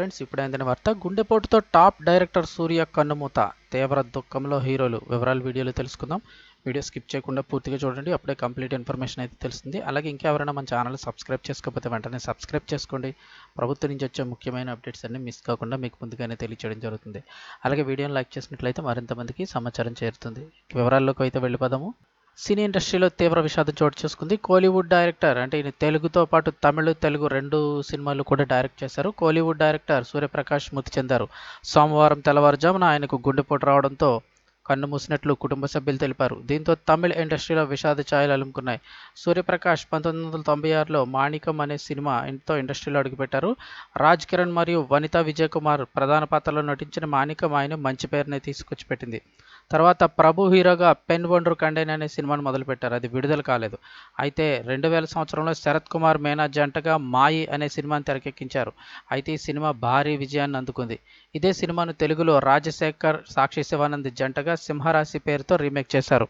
Friends ఇప్పుడు అందిన వార్త గుండెపోటుతో టాప్ డైరెక్టర్ సూర్య కన్నుమూత. తీవ్ర దుఃఖంలో హీరోలు. వివరాలు వీడియోలో తెలుసుకుందాం. వీడియో స్కిప్ చేయకుండా పూర్తిగా చూడండి. అప్పుడే కంప్లీట్ ఇన్ఫర్మేషన్ అయితే తెలుస్తుంది. అలాగే ఇంకెవరైనా మన ఛానల్ సబ్స్క్రైబ్ చేసుకోకపోతే వెంటనే సబ్స్క్రైబ్ చేసుకోండి. ప్రభుత్వం నుంచి వచ్చే ముఖ్యమైన అప్డేట్స్ అన్ని మిస్ కాకుండా మీకు ముందుగానే తెలియచేయడం జరుగుతుంది. అలాగే వీడియోని లైక్ చేసినట్లయితే మరింత మందికి సమాచారం చేరుతుంది. వివరాల్లోకి అయితే వెళ్ళిపోదాము. సినీ ఇండస్ట్రీలో తీవ్ర విషాదం చోటు చేసుకుంది. కోలీవుడ్ డైరెక్టర్ అంటే ఈయన తెలుగుతో పాటు తమిళ తెలుగు రెండు సినిమాలు కూడా డైరెక్ట్ చేశారు. కోలీవుడ్ డైరెక్టర్ సూర్యప్రకాష్ మృతి చెందారు. సోమవారం తెల్లవారుజామున ఆయనకు గుండెపోటు రావడంతో కన్ను మూసినట్లు కుటుంబ సభ్యులు తెలిపారు. దీంతో తమిళ ఇండస్ట్రీలో విషాద ఛాయలు అలుముకున్నాయి. సూర్యప్రకాష్ పంతొమ్మిది వందల తొంభై ఆరులో మాణికం అనే సినిమా ఎంతో ఇండస్ట్రీలో అడుగుపెట్టారు. రాజ్ కిరణ్ మరియు వనిత విజయ్ కుమార్ ప్రధాన పాత్రలో నటించిన మాణికం ఆయన మంచి పేరుని తీసుకొచ్చి పెట్టింది తర్వాత ప్రభు హీరోగా పెన్ వండర్ కండెన్ అనే సినిమాను మొదలుపెట్టారు. అది విడుదల కాలేదు. అయితే రెండు వేల సంవత్సరంలో శరత్ కుమార్ మేనా జంటగా మాయి అనే సినిమాను తెరకెక్కించారు. అయితే ఈ సినిమా భారీ విజయాన్ని అందుకుంది. ఇదే సినిమాను తెలుగులో రాజశేఖర్ సాక్షి శివానంద్ జంటగా సింహరాశి పేరుతో రీమేక్ చేశారు.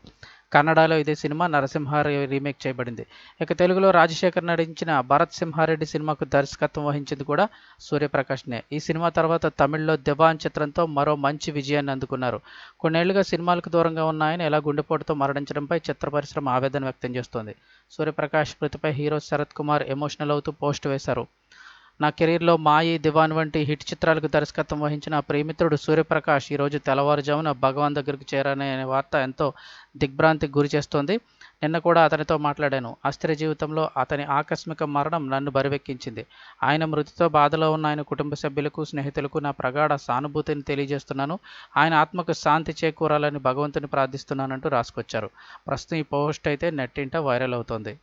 కన్నడలో ఇదే సినిమా నరసింహ రీమేక్ చేయబడింది. ఇక తెలుగులో రాజశేఖర్ నటించిన భరత్ సింహారెడ్డి సినిమాకు దర్శకత్వం వహించింది కూడా సూర్యప్రకాష్నే. ఈ సినిమా తర్వాత తమిళ్ళో దివాన్ చిత్రంతో మరో మంచి విజయాన్ని అందుకున్నారు. కొన్నేళ్ళుగా సినిమాలకు దూరంగా ఉన్న ఆయన ఎలా గుండెపోటుతో మరణించడంపై చిత్ర పరిశ్రమ ఆవేదన వ్యక్తం చేస్తోంది. సూర్యప్రకాష్ మృతిపై హీరో శరత్ కుమార్ ఎమోషనల్ అవుతూ పోస్ట్ వేశారు. నా కెరీర్లో మాయి దివాన్ వంటి హిట్ చిత్రాలకు దర్శకత్వం వహించిన ప్రేమిత్రుడు సూర్యప్రకాష్ ఈరోజు తెల్లవారుజామున భగవాన్ దగ్గరకు చేరనే వార్త ఎంతో దిగ్భ్రాంతికి గురి చేస్తోంది. నిన్న కూడా అతనితో మాట్లాడాను. అస్థిర జీవితంలో అతని ఆకస్మిక మరణం నన్ను బరివెక్కించింది. ఆయన మృతితో బాధలో ఉన్న ఆయన కుటుంబ సభ్యులకు స్నేహితులకు నా ప్రగాఢ సానుభూతిని తెలియజేస్తున్నాను. ఆయన ఆత్మకు శాంతి చేకూరాలని భగవంతుని ప్రార్థిస్తున్నానంటూ రాసుకొచ్చారు. ప్రస్తుతం ఈ పోస్ట్ అయితే నెట్టింట వైరల్ అవుతోంది.